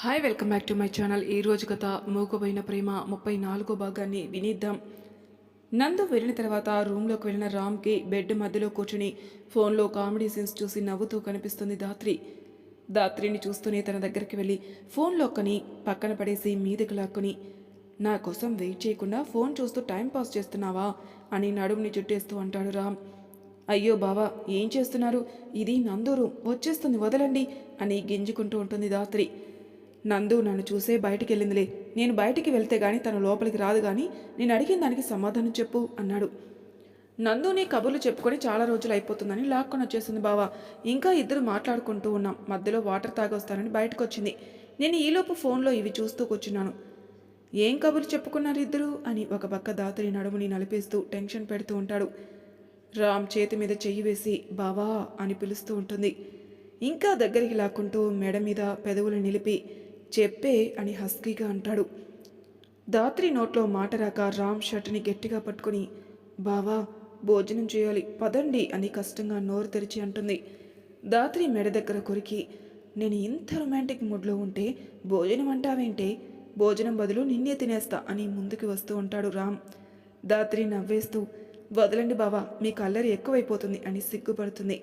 Hi welcome back to my channel ఈ రోజు కథ మూకుపోయిన ప్రేమ ముప్పై నాలుగో భాగాన్ని వినిద్దాం. నందు వెళ్ళిన తర్వాత రూమ్లోకి వెళ్ళిన రామ్కి బెడ్ మధ్యలో కూర్చుని ఫోన్లో కామెడీ సీన్స్ చూసి నవ్వుతూ కనిపిస్తుంది దాత్రి దాత్రిని చూస్తూనే తన దగ్గరికి వెళ్ళి ఫోన్లో లోక్కని పక్కన పడేసి మీదకి లాక్కుని నా కోసం వెయిట్ చేయకుండా ఫోన్ చూస్తూ టైం పాస్ చేస్తున్నావా? అని నడుముని చుట్టేస్తూ అంటాడు రామ్. అయ్యో బావా ఏం చేస్తున్నారు? ఇది నందూరు వచ్చేస్తుంది వదలండి అని గింజుకుంటూ ఉంటుంది దాత్రి నందు నన్ను చూసే బయటికి వెళ్ళిందిలే. నేను బయటికి వెళ్తే గాని తను లోపలికి రాదు గాని నేను అడిగిన దానికి సమాధానం చెప్పు అన్నాడు. నందుని కబుర్లు చెప్పుకొని చాలా రోజులు అయిపోతుందని లాక్కొని వచ్చేసింది బావా. ఇంకా ఇద్దరు మాట్లాడుకుంటూ ఉన్నాం. మధ్యలో వాటర్ తాగొస్తానని బయటకు వచ్చింది నేను ఈలోపు ఫోన్లో ఇవి చూస్తూ కూర్చున్నాను. ఏం కబుర్లు చెప్పుకున్నారు ఇద్దరు అని ఒక పక్క దాతరి నడుముని నలిపేస్తూ టెన్షన్ పెడుతూ ఉంటాడు. రామ్ చేతి మీద చెయ్యి వేసి బావా అని పిలుస్తూ ఉంటుంది. ఇంకా దగ్గరికి లాక్కుంటూ మెడ మీద పెదవులు నిలిపి చెప్పే అని హస్కీగా అంటాడు. దాత్రి నోట్లో మాట రాక రామ్ షర్ట్ని గట్టిగా పట్టుకుని బావా భోజనం చేయాలి పదండి అని కష్టంగా నోరు తెరిచి అంటుంది. దాత్రి మెడ దగ్గర కొరికి నేను ఇంత రొమాంటిక్ మూడ్లో ఉంటే భోజనం అంటావేంటే? భోజనం బదులు నిన్నే తినేస్తా అని ముందుకు వస్తూ ఉంటాడు రామ్. దాత్రి నవ్వేస్తూ వదలండి బావా మీ అల్లరి ఎక్కువైపోతుంది అని సిగ్గుపడుతుంది.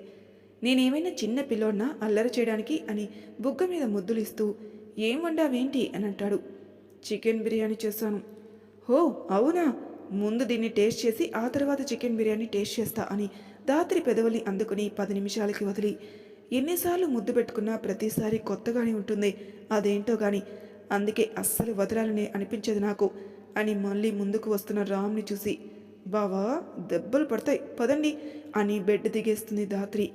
నేనేమైనా చిన్న పిల్లోడినా? అల్లరి చేయడానికి అని బుగ్గ మీద ముద్దులిస్తూ ఏం వండావేంటి అని అంటాడు చికెన్ బిర్యానీ చేశాను. హో అవునా? ముందు దీన్ని టేస్ట్ చేసి ఆ తర్వాత చికెన్ బిర్యానీ టేస్ట్ చేస్తా అని దాత్రి పెదవుల్ని అందుకుని పది నిమిషాలకి వదిలి. ఎన్నిసార్లు ముద్దు పెట్టుకున్నా ప్రతిసారి కొత్తగానే ఉంటుంది. అదేంటో గాని అందుకే అస్సలు వదలాలని అనిపించేది నాకు అని మళ్ళీ ముందుకు వస్తున్న రామ్ని చూసి. బావా దెబ్బలు పడతాయి పదండి అని బెడ్ దిగేస్తుంది దాత్రి.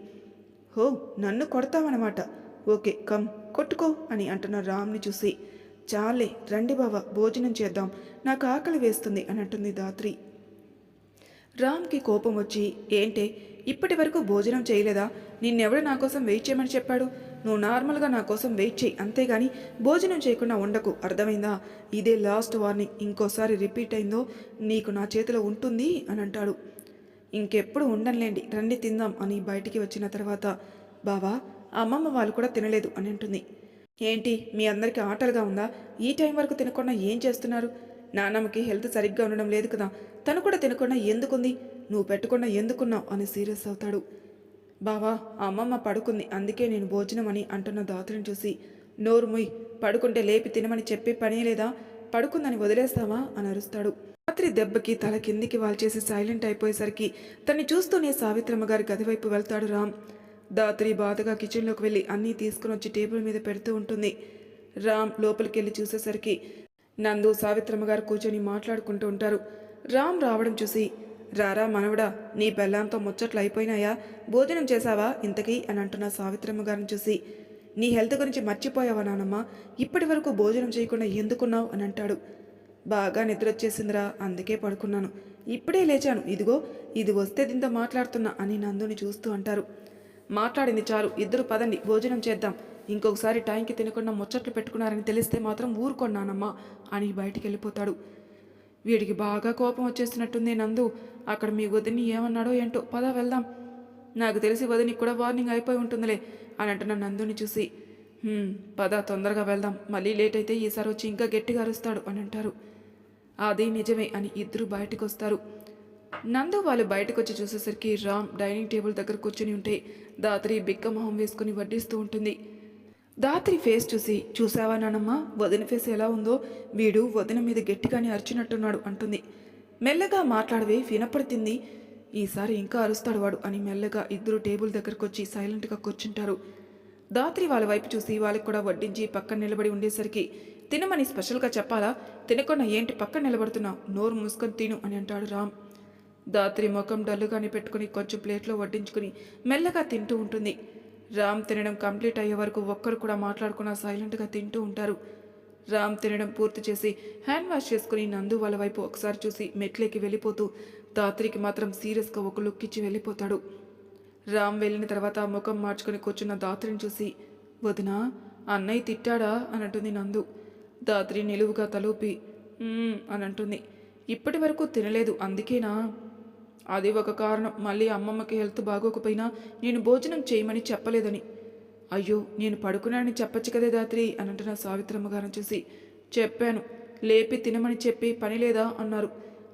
హో నన్ను కొడతావన్నమాట. ఓకే కమ్ కొట్టుకో అని అంటున్న రామ్ని చూసి చాలే రండి బావ భోజనం చేద్దాం నాకు ఆకలి వేస్తుంది అని అంటుంది దాత్రి. రామ్కి కోపం వచ్చి ఏంటే ఇప్పటి వరకు భోజనం చేయలేదా? నిన్నెవడు నా కోసం వెయిట్ చేయమని చెప్పాడు? నువ్వు నార్మల్గా నా కోసం వెయిట్ చేయి అంతేగాని భోజనం చేయకుండా ఉండకు అర్థమైందా? ఇదే లాస్ట్ వార్నింగ్ ఇంకోసారి రిపీట్ అయిందో నీకు నా చేతిలో ఉంటుంది అని అంటాడు. ఇంకెప్పుడు ఉండనులేండి రండి తిందాం అని బయటికి వచ్చిన తర్వాత బావా అమ్మమ్మ వాళ్ళు కూడా తినలేదు అని అంటుంది. ఏంటి మీ అందరికీ ఆటలుగా ఉందా? ఈ టైం వరకు తినకుండా ఏం చేస్తున్నారు? నాన్నమ్మకి హెల్త్ సరిగ్గా ఉండడం లేదు కదా. తను కూడా తినకుండా ఎందుకుంది? నువ్వు పెట్టకుండా ఎందుకున్నావు? అని సీరియస్ అవుతాడు. బావా అమ్మమ్మ పడుకుంది. అందుకే నేను భోజనం అని అంటున్న దాతను చూసి నోరు ముయ్ పడుకుంటే లేపి తినమని చెప్పి పనే లేదా? పడుకుందని వదిలేస్తావా? అని అరుస్తాడు. రాత్రి దెబ్బకి తల కిందికి వాల్చేసి సైలెంట్ అయిపోయేసరికి తన్ని చూస్తూనే సావిత్రమ్మ గారి గదివైపు వెళ్తాడు రామ్. దాత్రి బాధగా కిచెన్లోకి వెళ్ళి అన్నీ తీసుకుని వచ్చి టేబుల్ మీద పెడుతూ ఉంటుంది. రామ్ లోపలికి వెళ్ళి చూసేసరికి నందు సావిత్రమ్మ గారు కూర్చొని మాట్లాడుకుంటూ ఉంటారు. రామ్ రావడం చూసి రారా మనవడా నీ బెల్లంతో ముచ్చట్లు అయిపోయినాయా? భోజనం చేశావా ఇంతకీ? అని అంటున్న సావిత్రమ్మ గారిని చూసి నీ హెల్త్ గురించి మర్చిపోయావా నానమ్మ? ఇప్పటి వరకు భోజనం చేయకుండా ఎందుకున్నావు? అని అంటాడు. బాగా నిద్రొచ్చేసిందిరా అందుకే పడుకున్నాను. ఇప్పుడే లేచాను. ఇదిగో ఇది వస్తే దీంతో మాట్లాడుతున్నా అని నందుని చూస్తూ అంటారు. మాట్లాడింది చాలు. ఇద్దరు పదండి భోజనం చేద్దాం. ఇంకొకసారి టైంకి తినకుండా ముచ్చట్లు పెట్టుకున్నారని తెలిస్తే మాత్రం ఊరుకొన్నానమ్మా అని బయటికి వెళ్ళిపోతాడు వీడికి బాగా కోపం వచ్చేస్తున్నట్టుంది నందు. అక్కడ మీ వదిని ఏమన్నాడో ఏంటో పద వెళ్దాం. నాకు తెలిసి వదినికి కూడా వార్నింగ్ అయిపోయి ఉంటుందిలే అని అంటున్న నందుని చూసి. పద తొందరగా వెళ్దాం. మళ్ళీ లేట్ అయితే ఈసారి వచ్చి ఇంకా గట్టిగా అరుస్తాడు అని అంటారు. అది నిజమే అని ఇద్దరు బయటకు వస్తారు నందు వాళ్ళు బయటకు వచ్చి చూసేసరికి రామ్ డైనింగ్ టేబుల్ దగ్గర కూర్చుని ఉంటే దాత్రి బిక్కమొహం వేసుకుని వడ్డిస్తూ ఉంటుంది. దాత్రి ఫేస్ చూసి చూసావా నానమ్మ? వదిన ఫేస్ ఎలా ఉందో? వీడు వదిన మీద గట్టిగానే అరిచినట్టున్నాడు అంటుంది. మెల్లగా మాట్లాడవే వినపడుతుంది. ఈసారి ఇంకా అరుస్తాడు వాడు అని మెల్లగా ఇద్దరు టేబుల్ దగ్గరకు వచ్చి సైలెంట్గా కూర్చుంటారు. దాత్రి వాళ్ళ వైపు చూసి వాళ్ళకి కూడా వడ్డించి పక్కన నిలబడి ఉండేసరికి తినమని స్పెషల్గా చెప్పాలా? తినకుండా ఏంటి పక్కన నిలబడుతున్నావు? నోరు మూసుకొని తిను అని అంటాడు రామ్. దాత్రి ముఖం డల్లుగాని పెట్టుకుని కొంచెం ప్లేట్లో వడ్డించుకుని మెల్లగా తింటూ ఉంటుంది. రామ్ తినడం కంప్లీట్ అయ్యే వరకు ఒక్కరు కూడా మాట్లాడకుండా సైలెంట్గా తింటూ ఉంటారు. రామ్ తినడం పూర్తి చేసి హ్యాండ్ వాష్ చేసుకుని నందు వాళ్ళ వైపు ఒకసారి చూసి మెట్లేకి వెళ్ళిపోతూ దాత్రికి మాత్రం సీరియస్గా ఒక లుక్ ఇచ్చి వెళ్ళిపోతాడు. రామ్ వెళ్ళిన తర్వాత ముఖం మార్చుకుని కూర్చున్న దాత్రిని చూసి వదినా అన్నయ్య తిట్టాడా? అని అంటుంది నందు. దాత్రి నిలువుగా తలూపి అని అంటుంది. ఇప్పటి వరకు తినలేదు అందుకేనా? అది ఒక కారణం. మళ్ళీ అమ్మమ్మకి హెల్త్ బాగోకపోయినా నేను భోజనం చేయమని చెప్పలేదని. అయ్యో నేను పడుకున్నానని చెప్పచ్చు కదే దాత్రి అని అంటున్న సావిత్రమ్మ గారిని చూసి. చెప్పాను లేపి తినమని చెప్పి పని లేదా అన్నారు.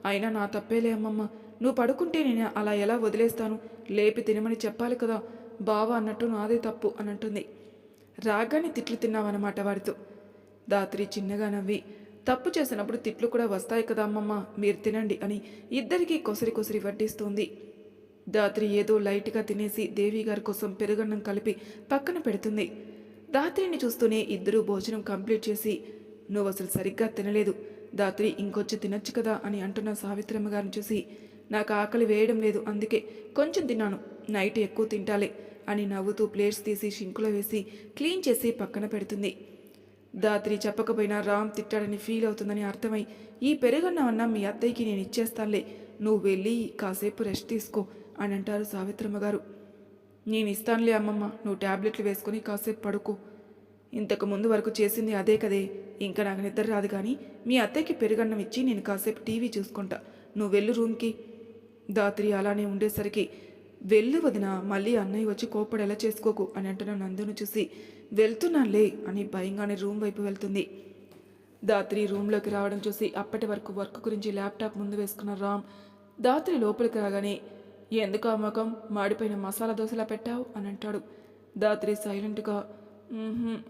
అయినా నా తప్పేలే అమ్మమ్మ. నువ్వు పడుకుంటే నేను అలా ఎలా వదిలేస్తాను? లేపి తినమని చెప్పాలి కదా బావ అన్నట్టు నాదే తప్పు అని అంటుంది రాగానే తిట్లు తిన్నావన్నమాట వాడితో. దాత్రి చిన్నగా నవ్వి తప్పు చేసినప్పుడు తిట్లు కూడా వస్తాయి కదా అమ్మమ్మ. మీరు తినండి అని ఇద్దరికీ కొసరి కొసరి వడ్డిస్తుంది. దాత్రి ఏదో లైట్గా తినేసి దేవి గారి కోసం పెరుగన్నం కలిపి పక్కన పెడుతుంది. దాత్రిని చూస్తూనే ఇద్దరూ భోజనం కంప్లీట్ చేసి నువ్వు అసలు సరిగ్గా తినలేదు. దాత్రి ఇంకొచ్చి తినొచ్చు కదా అని అంటున్న సావిత్రమ్మ గారిని చూసి నాకు ఆకలి వేయడం లేదు అందుకే కొంచెం తిన్నాను. నైట్ ఎక్కువ తింటాలే అని నవ్వుతూ ప్లేట్స్ తీసి షింకులో వేసి క్లీన్ చేసి పక్కన పెడుతుంది. దాత్రి చెప్పకపోయినా రామ్ తిట్టాడని ఫీల్ అవుతుందని అర్థమై ఈ పెరుగన్నమన్నా మీ అత్తయ్యకి నేను ఇచ్చేస్తానులే. నువ్వు వెళ్ళి కాసేపు రెస్ట్ తీసుకో అని అంటారు సావిత్రమ్మ గారు. నేను ఇస్తానులే అమ్మమ్మ నువ్వు ట్యాబ్లెట్లు వేసుకొని కాసేపు పడుకో. ఇంతకు ముందు వరకు చేసింది అదే కదే. ఇంకా నాకు నిద్ర రాదు కానీ మీ అత్తయ్యకి పెరుగన్నం ఇచ్చి నేను కాసేపు టీవీ చూసుకుంటా. నువ్వు వెళ్ళు రూమ్కి. దాత్రి అలానే ఉండేసరికి వెళ్ళు వదిన మళ్ళీ అన్నయ్య వచ్చి కోపడేలా చేసుకోకు అని అంటున్న నందును చూసి వెళ్తున్నానులే అని భయంగానే రూమ్ వైపు వెళ్తుంది. దాత్రి రూమ్లోకి రావడం చూసి అప్పటి వరకు వర్క్ గురించి ల్యాప్టాప్ ముందు వేసుకున్న రామ్ దాత్రి లోపలికి రాగానే ఎందుకు ఆ ముఖం? మాడిపోయిన మసాలా దోశలా పెట్టావు? అని అంటాడు. దాత్రి సైలెంట్గా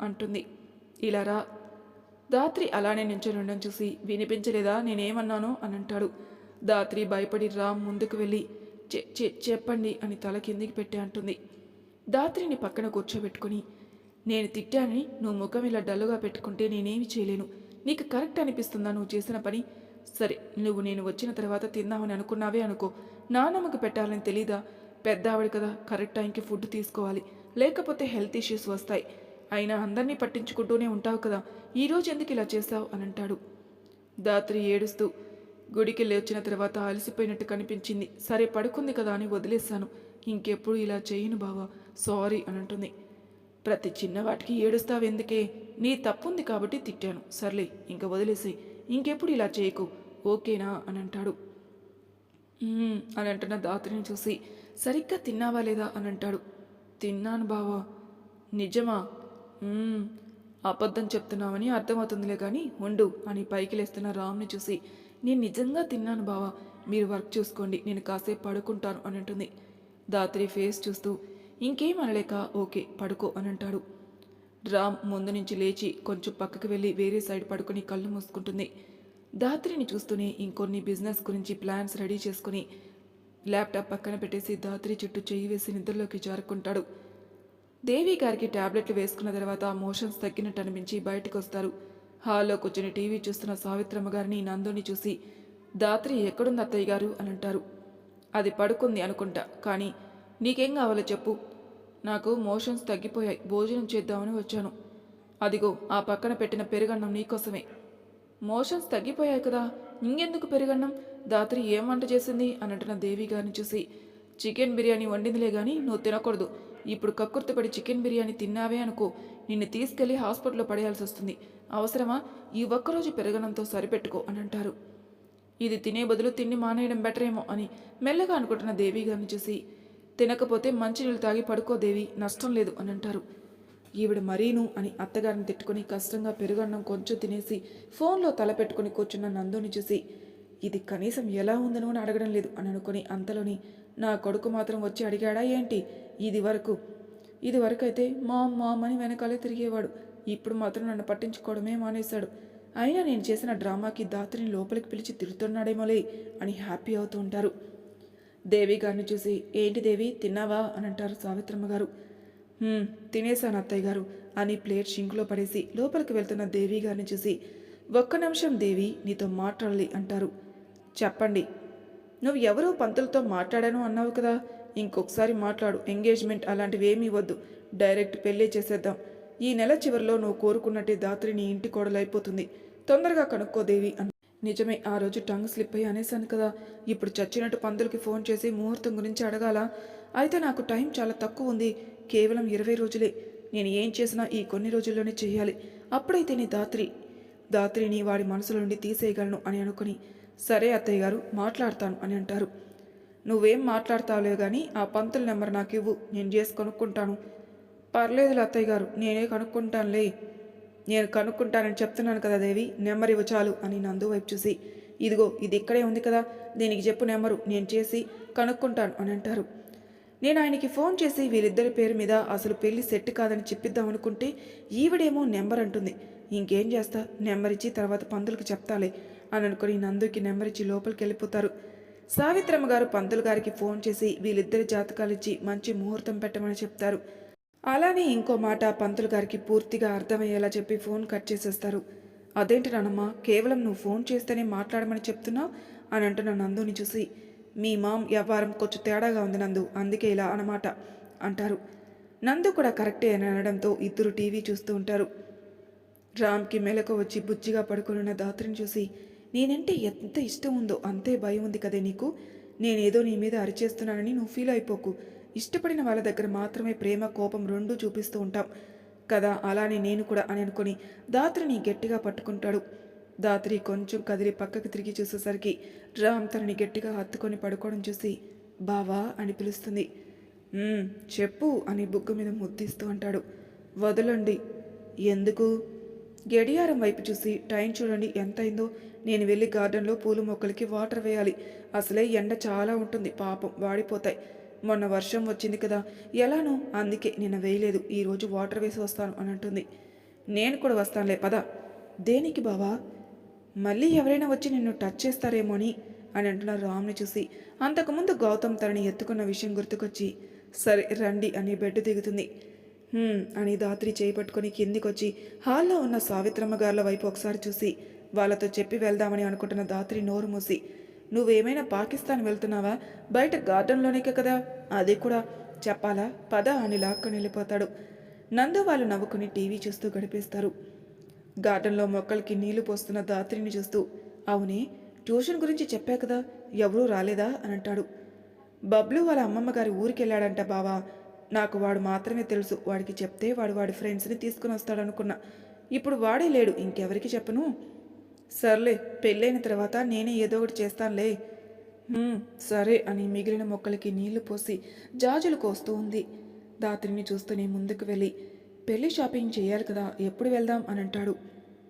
అంటుంది. ఇలా రా. దాత్రి అలానే నించొని ఉండడం చూసి వినిపించలేదా? నేనేమన్నాను? అని అంటాడు. దాత్రి భయపడి రామ్ ముందుకు వెళ్ళి చెప్పండి అని తల కిందికి పెట్టి అంటుంది. దాత్రిని పక్కన కూర్చోబెట్టుకుని నేను తిట్టానని నువ్వు ముఖం ఇలా డల్లుగా పెట్టుకుంటే నేనేమి చేయలేను. నీకు కరెక్ట్ అనిపిస్తుందా నువ్వు చేసిన పని? సరే నువ్వు నేను వచ్చిన తర్వాత తిందామని అనుకున్నావే అనుకో. నాన్నమ్మకు పెట్టాలని తెలీదా? పెద్ద ఆవిడ కదా కరెక్ట్ టైంకి ఫుడ్ తీసుకోవాలి. లేకపోతే హెల్త్ ఇష్యూస్ వస్తాయి. అయినా అందరినీ పట్టించుకుంటూనే ఉంటావు కదా. ఈరోజు ఎందుకు ఇలా చేస్తావు అని అంటాడు. దాత్రి ఏడుస్తూ గుడికి వచ్చిన తర్వాత అలసిపోయినట్టు కనిపించింది. సరే పడుకుంది కదా అని వదిలేశాను. ఇంకెప్పుడు ఇలా చేయను బావా సారీ అని అంటుంది. ప్రతి చిన్నవాటికి ఏడుస్తావెందుకే నీ తప్పుంది కాబట్టి తిట్టాను. సర్లే ఇంక వదిలేసి ఇంకెప్పుడు ఇలా చేయకు ఓకేనా అని అంటాడు. అని అంటున్న దాత్రిని చూసి. సరిగ్గా తిన్నావా లేదా అని అంటాడు. తిన్నాను బావా. నిజమా? అబద్ధం చెప్తున్నావని అర్థమవుతుందిలే కానీ ఉండు అని పైకి లేస్తున్న రామ్ని చూసి. నేను నిజంగా తిన్నాను బావా. మీరు వర్క్ చూసుకోండి నేను కాసేపు పడుకుంటాను అని అంటుంది. దాత్రి ఫేస్ చూస్తూ ఇంకేం అనలేక? ఓకే పడుకో అని అంటాడు. రామ్ ముందు నుంచి లేచి కొంచెం పక్కకు వెళ్ళి వేరే సైడ్ పడుకొని కళ్ళు మూసుకుంటుంది. దాత్రిని చూస్తూనే ఇంకొన్ని బిజినెస్ గురించి ప్లాన్స్ రెడీ చేసుకుని ల్యాప్టాప్ పక్కన పెట్టేసి దాత్రి చుట్టూ చెయ్యి వేసి నిద్రలోకి జారుకుంటాడు. దేవి గారికి టాబ్లెట్లు వేసుకున్న తర్వాత మోషన్స్ తగ్గినట్టు అనిపించి బయటకు వస్తారు హాల్లో కూర్చుని టీవీ చూస్తున్న సావిత్రమ్మ గారిని నందుని చూసి దాత్రి ఎక్కడుంది అత్తయ్య గారు? అని అంటారు. అది పడుకుంది అనుకుంటా కానీ నీకేం కావాలో చెప్పు. నాకు మోషన్స్ తగ్గిపోయాయి భోజనం చేద్దామని వచ్చాను. అదిగో ఆ పక్కన పెట్టిన పెరుగన్నం నీకోసమే మోషన్స్ తగ్గిపోయాయి కదా ఇంకెందుకు పెరుగన్నం? దాత్రి ఏం వంట చేసింది? అని అంటున్న దేవి గారిని చూసి చికెన్ బిర్యానీ వండిందిలే కానీ నువ్వు తినకూడదు. ఇప్పుడు కక్కుర్తిపడి చికెన్ బిర్యానీ తిన్నావే అనుకో నిన్ను తీసుకెళ్ళి హాస్పిటల్లో పడేయాల్సి వస్తుంది అవసరమా? ఈ ఒక్కరోజు పెరగడంతో సరిపెట్టుకో అని అంటారు. ఇది తినే బదులు తిండి మానేయడం బెటర్ ఏమో అని మెల్లగా అనుకుంటున్న దేవి గారిని చూసి తినకపోతే మంచినీళ్ళు తాగి పడుకో దేవి నష్టం లేదు అని అంటారు. ఈవిడ మరీను అని అత్తగారిని తిట్టుకుని కష్టంగా పెరుగన్నం కొంచెం తినేసి ఫోన్లో తలపెట్టుకుని కూర్చున్న నందుని చూసి ఇది కనీసం ఎలా ఉందనో అని అడగడం లేదు అని అనుకుని అంతలోని నా కొడుకు మాత్రం వచ్చి అడిగాడా ఏంటి? ఇది వరకు ఇది వరకు అయితే మామ్ మామ్ అని వెనకాలే తిరిగేవాడు. ఇప్పుడు మాత్రం నన్ను పట్టించుకోవడమే మానేశాడు. అయినా నేను చేసిన డ్రామాకి దాత్రిని లోపలికి పిలిచి తిరుగుతున్నాడేమోలే అని హ్యాపీ అవుతూ ఉంటారు. దేవి గారిని చూసి ఏంటి దేవి తిన్నావా? అని అంటారు సావిత్రమ్మ గారు. తినేశాను అత్తయ్య గారు అని ప్లేట్ షింకులో పడేసి లోపలికి వెళ్తున్న దేవి గారిని చూసి ఒక్క నిమిషం దేవి నీతో మాట్లాడాలి అంటారు. చెప్పండి. నువ్వు ఎవరో పంతులతో మాట్లాడాను అన్నావు కదా ఇంకొకసారి మాట్లాడు. ఎంగేజ్మెంట్ అలాంటివి ఏమీ వద్దు. డైరెక్ట్ పెళ్ళి చేసేద్దాం. ఈ నెల చివరిలో నువ్వు కోరుకున్నట్టే దాత్రి నీ ఇంటి కోడలైపోతుంది. తొందరగా కనుక్కోదేవి అని. అన్న నిజమే ఆ రోజు టంగ్ స్లిప్ అయ్యి అనేసాను కదా. ఇప్పుడు చచ్చినట్టు పంతులకి ఫోన్ చేసి ముహూర్తం గురించి అడగాల? అయితే నాకు టైం చాలా తక్కువ ఉంది. కేవలం ఇరవై రోజులే. నేను ఏం చేసినా ఈ కొన్ని రోజుల్లోనే చేయాలి. అప్పుడైతే నీ దాత్రి దాత్రిని వాడి మనసులో నుండి తీసేయగలను అని అనుకుని సరే అత్తయ్య గారు మాట్లాడతాను అని అంటారు. నువ్వేం మాట్లాడతావులే కానీ ఆ పంతుల నెంబర్ నాకు ఇవ్వు. నేను చేసి కొనుక్కుంటాను. పర్లేదు అత్తయ్య గారు నేనే కనుక్కుంటానులే. నేను కనుక్కుంటానని చెప్తున్నాను కదా దేవి నెంబర్ ఇవ్వ చాలు అని నందు వైపు చూసి. ఇదిగో ఇది ఇక్కడే ఉంది కదా దీనికి చెప్పు నెంబరు నేను చేసి కనుక్కుంటాను అని అంటారు. నేను ఆయనకి ఫోన్ చేసి వీళ్ళిద్దరి పేరు మీద అసలు పెళ్ళి సెట్ కాదని చెప్పిద్దాం అనుకుంటే ఈవిడేమో నెంబర్ అంటుంది. ఇంకేం చేస్తా నెంబర్ ఇచ్చి తర్వాత పంతులకి చెప్తాలే అని అనుకుని నందుకి నెంబర్ ఇచ్చి లోపలికి వెళ్ళిపోతారు. సావిత్రమ్మ గారు పంతులు గారికి ఫోన్ చేసి వీళ్ళిద్దరి జాతకాలు ఇచ్చి మంచి ముహూర్తం పెట్టమని చెప్తారు. అలానే ఇంకో మాట పంతులు గారికి పూర్తిగా అర్థమయ్యేలా చెప్పి ఫోన్ కట్ చేసేస్తారు. అదేంటి నానమ్మ కేవలం నువ్వు ఫోన్ చేస్తేనే మాట్లాడమని చెప్తున్నావు అని అంటున్న నందుని చూసి మీ మామ్ వ్యవహారం కొంచెం తేడాగా ఉంది నందు అందుకే ఇలా అన్నమాట అంటారు. నందు కూడా కరెక్టే అని అనడంతో ఇద్దరు టీవీ చూస్తూ ఉంటారు. రామ్కి మెలకు వచ్చి బుజ్జిగా పడుకునున్న దాత్రిని చూసి నేనంటే ఎంత ఇష్టం ఉందో అంతే భయం ఉంది కదే నీకు. నేనేదో నీ మీద అరిచేస్తున్నానని నువ్వు ఫీల్ అయిపోకు. ఇష్టపడిన వాళ్ళ దగ్గర మాత్రమే ప్రేమ కోపం రెండూ చూపిస్తూ ఉంటాం. కదా అలానే నేను కూడా అని అనుకుని దాత్రిని గట్టిగా పట్టుకుంటాడు. దాత్రి కొంచెం కదిలి పక్కకి తిరిగి చూసేసరికి రామ్ తనని గట్టిగా హత్తుకొని పడుకోవడం చూసి బావా అని పిలుస్తుంది. చెప్పు అని బుగ్గ మీద ముద్దిస్తూ అంటాడు. వదలండి. ఎందుకు? గడియారం వైపు చూసి టైం చూడండి ఎంత అయిందో నేను వెళ్ళి గార్డెన్లో పూల మొక్కలకి వాటర్ వేయాలి. అసలే ఎండ చాలా ఉంటుంది పాపం వాడిపోతాయి. మొన్న వర్షం వచ్చింది కదా. ఎలానో అందుకే నిన్న వేయలేదు. ఈరోజు వాటర్ వేసి వస్తాను అని అంటుంది. నేను కూడా వస్తానులే పద. దేనికి బావా? మళ్ళీ ఎవరైనా వచ్చి నిన్ను టచ్ చేస్తారేమో అని అని అంటున్న రామ్ని చూసి. అంతకుముందు గౌతమ్ తనని ఎత్తుకున్న విషయం గుర్తుకొచ్చి సరే రండి అని బెడ్ దిగుతుంది. అని దాత్రి చేయి కిందికొచ్చి హాల్లో ఉన్న సావిత్రమ్మ గారుల వైపు ఒకసారి చూసి వాళ్ళతో చెప్పి వెళ్దామని అనుకుంటున్న దాత్రి నోరు మూసి నువ్వేమైనా పాకిస్తాన్ వెళ్తున్నావా? బయట గార్డెన్లోనే కదా. అది కూడా చెప్పాలా? పద అని లాక్కొని వెళ్ళిపోతాడు. నందు వాళ్ళు నవ్వుకుని టీవీ చూస్తూ గడిపేస్తారు. గార్డెన్లో మొక్కలకి నీళ్ళు పోస్తున్న దాత్రిని చూస్తూ అవునే ట్యూషన్ గురించి చెప్పా కదా ఎవరూ రాలేదా? అని అంటాడు. బబ్లు వాళ్ళ అమ్మమ్మ గారి ఊరికెళ్ళాడంట బావా. నాకు వాడు మాత్రమే తెలుసు. వాడికి చెప్తే వాడు వాడి ఫ్రెండ్స్ని తీసుకుని వస్తాడనుకున్నా. ఇప్పుడు వాడే లేడు. ఇంకెవరికి చెప్పను? సర్లే పెళ్ళైన తర్వాత నేనే ఏదో ఒకటి చేస్తానులే. సరే అని మిగిలిన మొక్కలకి నీళ్ళు పోసి జాజులు కోస్తూ ఉంది. దాత్రిని చూస్తూనే ముందుకు వెళ్ళి పెళ్ళి షాపింగ్ చేయాలి కదా ఎప్పుడు వెళ్దాం అని అంటాడు.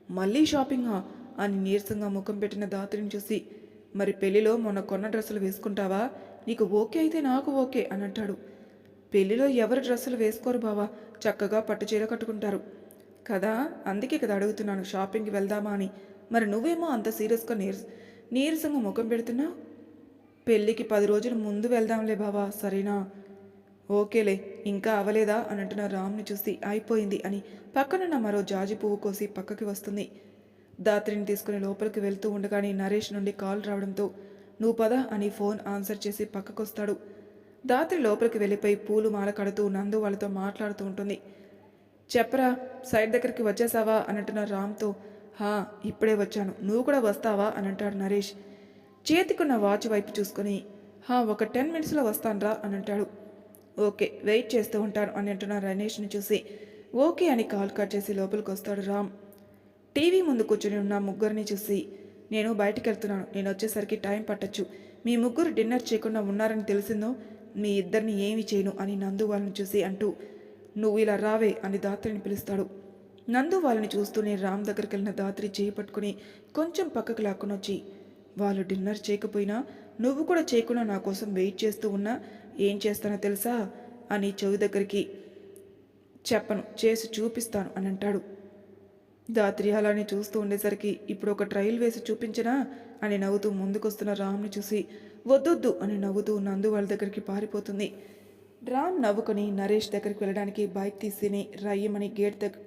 మళ్ళీ షాపింగా? అని నీరసంగా ముఖం పెట్టిన దాత్రిని చూసి మరి పెళ్ళిలో మొన్న కొన్న డ్రెస్సులు వేసుకుంటావా? నీకు ఓకే అయితే నాకు ఓకే అని అంటాడు. పెళ్ళిలో ఎవరు డ్రెస్సులు వేసుకోరు బావా? చక్కగా పట్టు చీర కట్టుకుంటారు. కదా అందుకే కదా అడుగుతున్నాను షాపింగ్కి వెళ్దామా అని. మరి నువ్వేమో అంత సీరియస్గా నీరస నీరసంగా ముఖం పెడుతున్నావు పెళ్ళికి పది రోజుల ముందు వెళ్దాంలే బావా సరేనా? ఓకేలే ఇంకా అవలేదా? అని అంటున్న రామ్ని చూసి అయిపోయింది అని పక్కనున్న మరో జాజి పువ్వు కోసి పక్కకి వస్తుంది. దాత్రిని తీసుకుని లోపలికి వెళ్తూ ఉండగానే నరేష్ నుండి కాల్ రావడంతో నువ్వు పద అని ఫోన్ ఆన్సర్ చేసి పక్కకొస్తాడు. దాత్రి లోపలికి వెళ్ళిపోయి పూలు మాల కడుతూ నందు వాళ్ళతో మాట్లాడుతూ ఉంటుంది. చెప్పరా సైడ్ దగ్గరికి వచ్చేసావా? అని రామ్తో హా ఇప్పుడే వచ్చాను. నువ్వు కూడా వస్తావా? అని అంటాడు నరేష్. చేతికున్న వాచ్ వైపు చూసుకొని హా ఒక టెన్ మినిట్స్లో వస్తానురా అని అంటాడు. ఓకే వెయిట్ చేస్తూ ఉంటాను అని అంటున్న రమేష్ని చూసి ఓకే అని కాల్ కట్ చేసి లోపలికి వస్తాడు రామ్. టీవీ ముందు కూర్చుని ఉన్న ముగ్గురిని చూసి నేను బయటికి వెళ్తున్నాను నేను వచ్చేసరికి టైం పట్టచ్చు. మీ ముగ్గురు డిన్నర్ చేయకుండా ఉన్నారని తెలిసిందో మీ ఇద్దరిని ఏమి చేయను అని నందు వాళ్ళని చూసి అంటూ నువ్వు ఇలా రావే అని దాత్రిని పిలుస్తాడు. నందు వాళ్ళని చూస్తూనే రామ్ దగ్గరికి వెళ్ళిన దాత్రి చేయి పట్టుకుని కొంచెం పక్కకు లాక్కుని వచ్చి వాళ్ళు డిన్నర్ చేయకపోయినా నువ్వు కూడా చేయకుండా నా కోసం వెయిట్ చేస్తూ ఉన్నా ఏం చేస్తానో తెలుసా? అని చెవి దగ్గరికి చెప్పను చేసి చూపిస్తాను అని అంటాడు. దాత్రి అలానే చూస్తూ ఉండేసరికి ఇప్పుడు ఒక ట్రయల్ వేసి చూపించనా? అని నవ్వుతూ ముందుకొస్తున్న రామ్ని చూసి వద్దొద్దు అని నవ్వుతూ నందు వాళ్ళ దగ్గరికి పారిపోతుంది. రామ్ నవ్వుకొని నరేష్ దగ్గరికి వెళ్ళడానికి బైక్ తీసిని రయ్యమని గేట్ దగ్గర